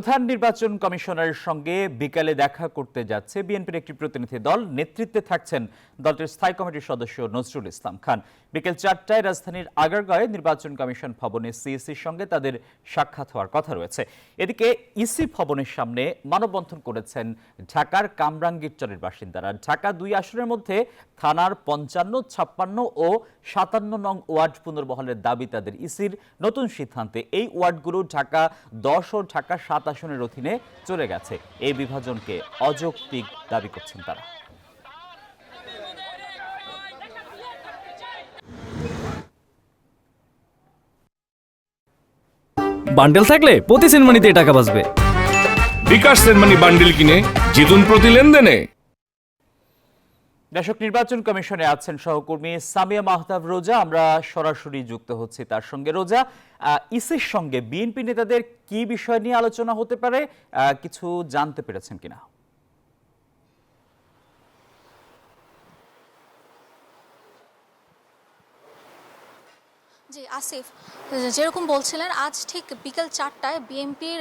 প্রধান নির্বাচন কমিশনারের সঙ্গে বিকালে দেখা করতে যাচ্ছে বিএনপির একটি প্রতিনিধি দল। নেতৃত্বে থাকছেন দলটির স্থায়ী কমিটির সদস্য নজরুল ইসলাম খান। বিকেল চারটায় রাজধানীর আগারগাঁয়ে নির্বাচন কমিশন ভবনে সিএসির সঙ্গে তাদের সাক্ষাৎ হওয়ার কথা রয়েছে। এদিকে ইসি ভবনের সামনে মানববন্ধন করেছেন ঢাকার কামরাঙ্গীরচরের বাসিন্দারা। ঢাকা দুই আসনের মধ্যে থানার পঞ্চান্ন, ছাপ্পান্ন ও সাতান্ন নং ওয়ার্ড পুনর্বহলের দাবি তাদের ইসির নতুন সিদ্ধান্তে। এই ওয়ার্ডগুলো ঢাকা দশ ও ঢাকা সাত আসনের অধীনে চলে গেছে। এই বিভাজনকে অযৌক্তিক দাবি করছেন তারা। বান্ডেল থাকলে প্রতি সেনমানিতে টাকা বাঁচবে। বিকাশ সেনমানি বান্ডেল কিনে জিতুন প্রতি লেনদেনে। দর্শক নির্বাচন কমিশনে আছেন সহকর্মী সামিয়া মাহতাব রোজা। আমরা সরাসরি যুক্ত হচ্ছি তার সঙ্গে। রোজা ইসির সঙ্গে বিএনপি নেতাদের কি বিষয় নিয়ে আলোচনা হতে পারে কিছু জানতে পেরেছেন কিনা? জি, আসিফ। যেরকম বলছিলেন, আজ ঠিক বিকেল চারটায় বিএনপির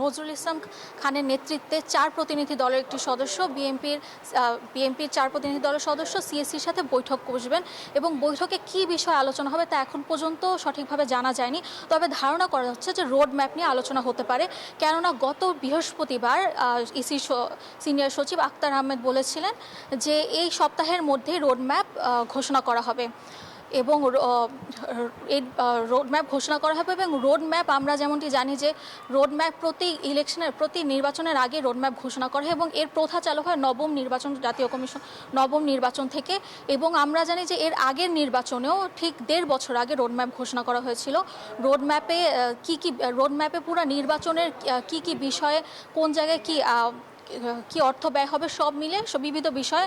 নজরুল ইসলাম খানের নেতৃত্বে চার প্রতিনিধি দলের একটি সদস্য, বিএনপির বিএনপির চার প্রতিনিধি দলের সদস্য সিএসসির সাথে বৈঠক বসবেন এবং বৈঠকে কি বিষয় আলোচনা হবে তা এখন পর্যন্ত সঠিকভাবে জানা যায়নি। তবে ধারণা করা হচ্ছে যে রোড ম্যাপ নিয়ে আলোচনা হতে পারে। কেননা গত বৃহস্পতিবার ইসি সিনিয়র সচিব আক্তার আহমেদ বলেছিলেন যে এই সপ্তাহের মধ্যে রোড ম্যাপ ঘোষণা করা হবে। এবং এই রোড ম্যাপ ঘোষণা করা হবে এবং রোড ম্যাপ আমরা যেমনটি জানি যে রোড ম্যাপ প্রতি ইলেকশনের প্রতি নির্বাচনের আগে রোড ম্যাপ ঘোষণা করা হয় এবং এর প্রথা চালু হয় নবম নির্বাচন, জাতীয় কমিশন, নবম নির্বাচন থেকে এবং আমরা জানি যে এর আগের নির্বাচনেও ঠিক দেড় বছর আগে রোড ম্যাপ ঘোষণা করা হয়েছিল। রোড ম্যাপে কি কি রোড ম্যাপে পুরো নির্বাচনের কি কি বিষয়ে, কোন জায়গায় কি কি অর্থ ব্যয় হবে সব মিলে বিবিধ বিষয়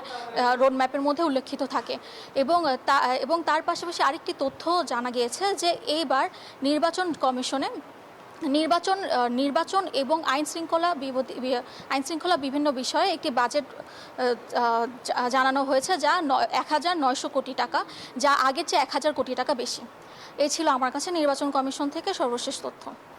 রোড ম্যাপের মধ্যে উল্লেখিত থাকে। এবং তা, এবং তার পাশাপাশি আরেকটি তথ্য জানা গিয়েছে যে এইবার নির্বাচন কমিশনে নির্বাচন নির্বাচন এবং আইন শৃঙ্খলা আইন শৃঙ্খলা বিভিন্ন বিষয়ে একটি বাজেট জানানো হয়েছে যা এক হাজার নয়শো কোটি টাকা, যা আগের চেয়ে এক হাজার কোটি টাকা বেশি। এই ছিল আমার কাছে নির্বাচন কমিশন থেকে সর্বশেষ তথ্য।